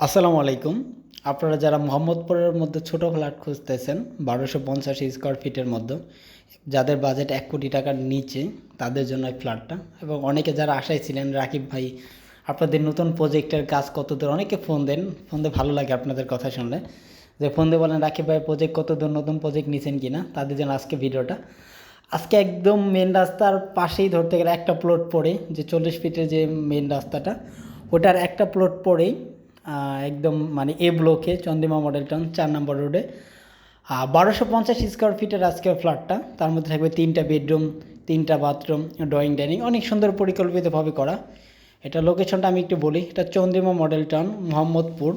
আসসালামু আলাইকুম। আপনারা যারা মোহাম্মদপুরের মধ্যে ছোট ফ্ল্যাট খুঁজতেছেন, বারোশো পঞ্চাশ স্কোয়ার ফিটের মধ্যে, যাদের বাজেট এক কোটি টাকার নিচে, তাদের জন্য এই ফ্ল্যাটটা এবং অনেকে যারা আশায় ছিলেন, রাকিব ভাই, আপনাদের নতুন প্রজেক্টের কাজ কত দূর, অনেকে ফোন দেন ফোন দিয়ে ভালো লাগে আপনাদের কথা শুনলে। যে ফোন দিয়ে বলেন, রাকিব ভাই প্রজেক্ট কত দূর, নতুন প্রজেক্ট নিছেন কি না তাদের জন্য আজকে ভিডিওটা আজকে একদম মেন রাস্তার পাশেই ধরতে গেলে একটা প্লট পড়ে, যে চল্লিশ ফিটের যে মেন রাস্তাটা, ওটার একটা প্লট পড়েই একদম মানে এ ব্লকে চন্দ্রিমা মডেল টাউন চার নম্বর রোডে বারোশো পঞ্চাশ স্কোয়ার ফিটের আজকের ফ্ল্যাটটা তার মধ্যে থাকবে তিনটা বেডরুম তিনটা বাথরুম ড্রয়িং ডাইনিং অনেক সুন্দর পরিকল্পিতভাবে করা। এটা লোকেশনটা আমি একটু বলি, এটা চন্দ্রিমা মডেল টাউন মোহাম্মদপুর।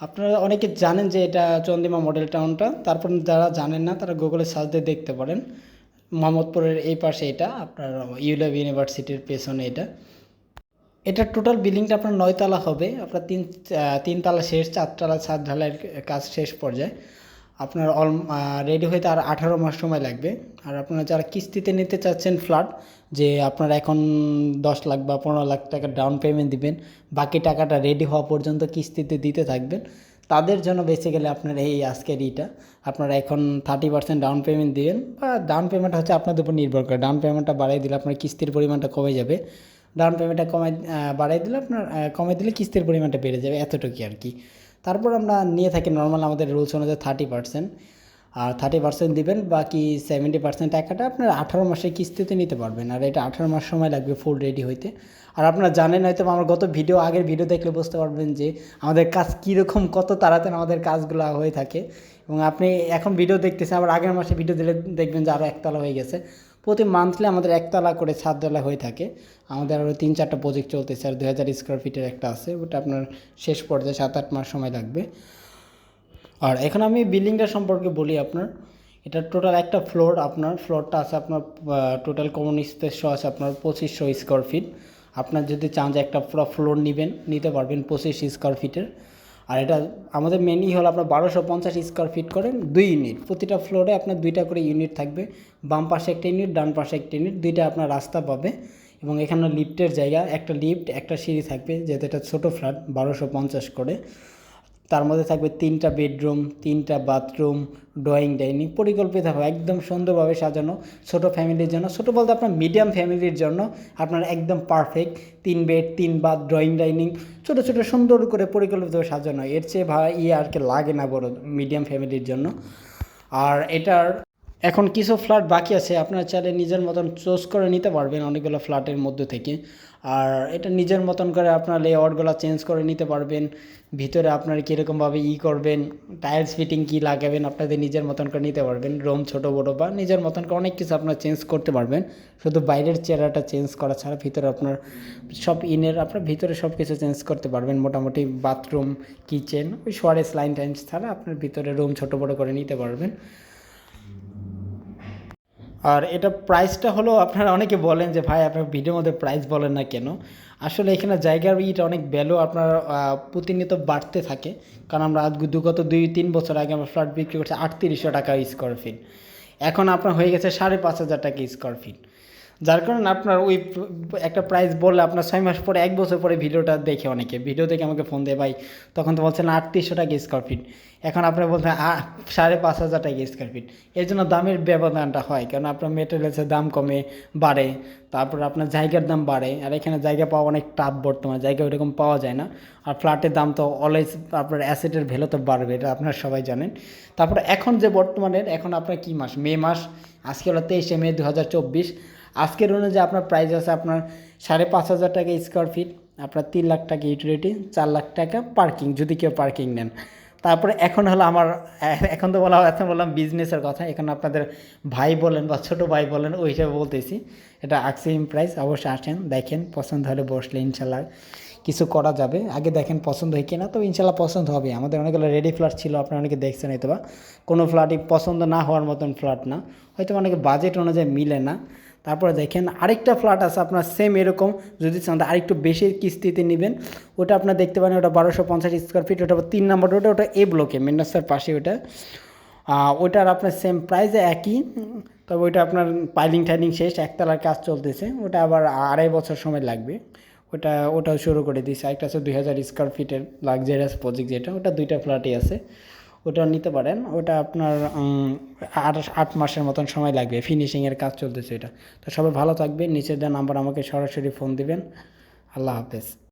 আপনারা অনেকে জানেন যে এটা চন্দ্রিমা মডেল টাউনটা তারপর যারা জানেন না, তারা গুগলে সার্চ দিয়ে দেখতে পারেন। মোহাম্মদপুরের এই পাশে এটা, আপনার ইউলেভ ইউনিভার্সিটির পেছনে এটা। এটা টোটাল বিল্ডিংটা আপনার নয়তলা হবে। আপনার তিন তিনতলা শেষ চারতলা ছাদ ঢালাইয়ের কাজ শেষ পর্যায়ে। আপনার অল রেডি হইতে আর আঠারো মাস সময় লাগবে। আর আপনারা যারা কিস্তিতে নিতে চাচ্ছেন ফ্ল্যাট যে আপনারা এখন দশ লাখ বা পনেরো লাখ টাকা ডাউন পেমেন্ট দিবেন, বাকি টাকাটা রেডি হওয়া পর্যন্ত কিস্তিতে দিতে থাকবেন, তাদের জন্য বেসিক্যালি আপনার এই আজকের ইটা। আপনারা এখন থার্টি পার্সেন্ট ডাউন পেমেন্ট দিবেন বা ডাউন পেমেন্ট হচ্ছে আপনাদের উপর নির্ভর করে। ডাউন পেমেন্টটা বাড়াই দিলে আপনার কিস্তির পরিমাণটা কমে যাবে। ডাউন পেমেন্টটা কমাই বাড়াই দিলে আপনার কমাই দিলে কিস্তির পরিমাণটা বেড়ে যাবে এতটুকুই আর কি। তারপর আমরা নিয়ে থাকি নর্মাল আমাদের রুলস অনুযায়ী থার্টি পার্সেন্ট আর থার্টি পার্সেন্ট দিবেন, বাকি সেভেন্টি পার্সেন্ট টাকাটা আপনার আঠারো মাসের কিস্তিতে নিতে পারবেন। আর এটা আঠারো মাস সময় লাগবে ফুল রেডি হইতে। আর আপনারা জানেন হয়তো আমার গত ভিডিও আগের ভিডিও দেখলে বুঝতে পারবেন যে আমাদের কাজ কীরকম, কত তাড়াতাড়ি আমাদের কাজগুলো হয়ে থাকে। এবং আপনি এখন ভিডিও দেখতেছেন, আবার আগের মাসে ভিডিও দিলে দেখবেন যে আরও একতলা হয়ে গেছে। প্রতি মান্থলি আমাদের একতলা করে ছাদতলা হয়ে থাকে। আমাদের আরও তিন চারটা প্রজেক্ট চলতেছে আর দু হাজার স্কোয়ার ফিটের একটা আছে, ওটা আপনার শেষ পর্যায়ে সাত আট মাস সময় লাগবে। আর এখন আমি বিল্ডিংটা সম্পর্কে বলি আপনার। এটা টোটাল একটা ফ্লোর আপনার ফ্লোরটা আছে আপনার টোটাল কমন স্পেস আছে আপনার পঁচিশশো স্কোয়ার ফিট আপনার যদি চান যে একটা পুরো ফ্লোর নেবেন, নিতে পারবেন পঁচিশ স্কোয়ার ফিটের আর এটা আমাদের মেনলি হলো আপনার বারোশো পঞ্চাশ স্কোয়ার ফিট করেন দুই ইউনিট প্রতিটা ফ্লোরে আপনার দুইটা করে ইউনিট থাকবে। বাম পাশে একটা ইউনিট ডান পাশে একটা ইউনিট দুইটা আপনার রাস্তা পাবে। এবং এখানে লিফটের জায়গা, একটা লিফট একটা সিঁড়ি থাকবে, যেহেতু এটা ছোটো ফ্ল্যাট বারোশো পঞ্চাশ করে। তার মধ্যে থাকবে তিনটা বেডরুম, তিনটা বাথরুম, ড্রয়িং, ডাইনিং পরিকল্পিতভাবে একদম সুন্দরভাবে সাজানো ছোট ফ্যামিলির জন্য। ছোটো বলতে আপনার মিডিয়াম ফ্যামিলির জন্য আপনার একদম পারফেক্ট। তিন বেড, তিন বাথ, ড্রয়িং, ডাইনিং, ছোটো ছোটো, সুন্দর করে পরিকল্পিতভাবে সাজানো। এর চেয়ে ভা ইয়ে আর কি লাগে না বড় মিডিয়াম ফ্যামিলির জন্য। আর এটার এখন কিছু ফ্ল্যাট বাকি আছে। আপনারা চাইলে নিজের মতন চুজ করে নিতে পারবেন অনেকগুলো ফ্ল্যাটের মধ্যে থেকে। আর এটা নিজের মতন করে আপনার লেআউটগুলো চেঞ্জ করে নিতে পারবেন। ভিতরে আপনার কীরকমভাবে ই করবেন টাইলস ফিটিং কী লাগাবেন আপনাদের নিজের মতন করে নিতে পারবেন রুম ছোটো বড়ো বা নিজের মতন করে অনেক কিছু আপনার চেঞ্জ করতে পারবেন। শুধু বাইরের চেহারাটা চেঞ্জ করা ছাড়া ভিতরে আপনার সব ইনের আপনার ভিতরে সব কিছু চেঞ্জ করতে পারবেন। মোটামুটি বাথরুম কিচেন ওই সোয়ারেস লাইন টাইন ছাড়া আপনার ভিতরে রুম ছোটো বড়ো করে নিতে পারবেন। আর এটা প্রাইসটা হলো, আপনারা অনেকে বলেন যে, ভাই আপনার ভিডিওর মধ্যে প্রাইস বলেন না কেন? আসলে এখানে জায়গার ইট অনেক ভ্যালু আপনার প্রতিনিয়ত বাড়তে থাকে। কারণ আমরা আজ গত দুই, তিন বছর আগে আমরা ফ্ল্যাট বিক্রি করছি আটত্রিশশো টাকা স্কোয়ার ফিট এখন আপনার হয়ে গেছে সাড়ে পাঁচ হাজার টাকা স্কোয়ার ফিট যার কারণে আপনার ওই একটা প্রাইস বললে আপনার ছয় মাস পরে, এক বছর পরে ভিডিওটা দেখে অনেকে। ভিডিও দেখে আমাকে ফোন দেয়, ভাই, তখন তো বলছেন আটত্রিশশো টাকা স্কোয়ার ফিট এখন আপনি বলছেন সাড়ে পাঁচ হাজার টাকা স্কোয়ার ফিট এই জন্য দামের ব্যবধানটা হয়, কারণ আপনার মেটেরিয়ালসের দাম কমে, বাড়ে। তারপর আপনার জায়গার দাম বাড়ে। আর এখানে জায়গা পাওয়া অনেক টাফ বর্তমানে, জায়গা ওইরকম পাওয়া যায় না। আর ফ্ল্যাটের দাম তো অলওয়েজ আপনার অ্যাসেটের ভ্যালু তো বাড়বে, এটা আপনারা সবাই জানেন। তারপরে এখন যে বর্তমানের, এখন আপনার কি মাস? মে মাস, আজকে হলো তেইশে মে দু হাজার চব্বিশ। আজকের অনুযায়ী আপনার প্রাইস আছে আপনার সাড়ে পাঁচ হাজার টাকা স্কোয়ার ফিট আপনার তিন লাখ টাকা ইউটিলিটি চার লাখ টাকা পার্কিং যদি কেউ পার্কিং নেন। তারপরে এখন হলো আমার, এখন তো বলা এখন বললাম বিজনেসের কথা, এখন আপনাদের ভাই বলেন বা ছোটো ভাই বলেন, ওই হিসাবে বলতেছি। এটা আক্সিম প্রাইস অবশ্যই আসেন, দেখেন, পছন্দ হলে বসলে ইনশাল্লাহ। কিছু করা যাবে। আগে দেখেন পছন্দ হয় কিনা, তো ইনশাল্লাহ পছন্দ হবে। আমাদের অনেকগুলো রেডি ফ্ল্যাট ছিল, আপনারা অনেকে দেখছেন হয়তো বা কোনো ফ্ল্যাটই পছন্দ না হওয়ার মতন ফ্ল্যাট না। হয়তো অনেকে বাজেট অনুযায়ী মিলে না। তারপরে দেখেন আরেকটা ফ্ল্যাট আছে, আপনার সেম এরকম। যদি চান আরেকটু বেশি কিস্তিতে নেবেন। ওটা আপনার দেখতে পারেন, ওটা বারোশো পঞ্চাশ স্কোয়ার ফিট ওটা তিন নম্বর ওটা ওটা এ ব্লকে মেন পাশে ওটা। ওটার আপনার সেম প্রাইসে একই। তবে ওইটা আপনার পাইলিং টাইলিং শেষ, একতলার কাজ চলতেছে। ওটা আবার আড়াই বছর সময় লাগবে। ওটা, ওটাও শুরু করে দিয়েছে একটা আছে দুই হাজার স্কোয়ার ফিটের লাক্সারিয়াস প্রজেক্ট যেটা, ওটা দুইটা ফ্ল্যাটই আছে। ওটা নিতে পারেন। ওটা আপনার আট আট মাসের মতন সময় লাগবে। ফিনিশিংয়ের কাজ চলতেছে এটা। তো সবাই ভালো থাকবে নিচের দেওয়া নাম্বার আমাকে সরাসরি ফোন দিবেন। আল্লাহ হাফেজ।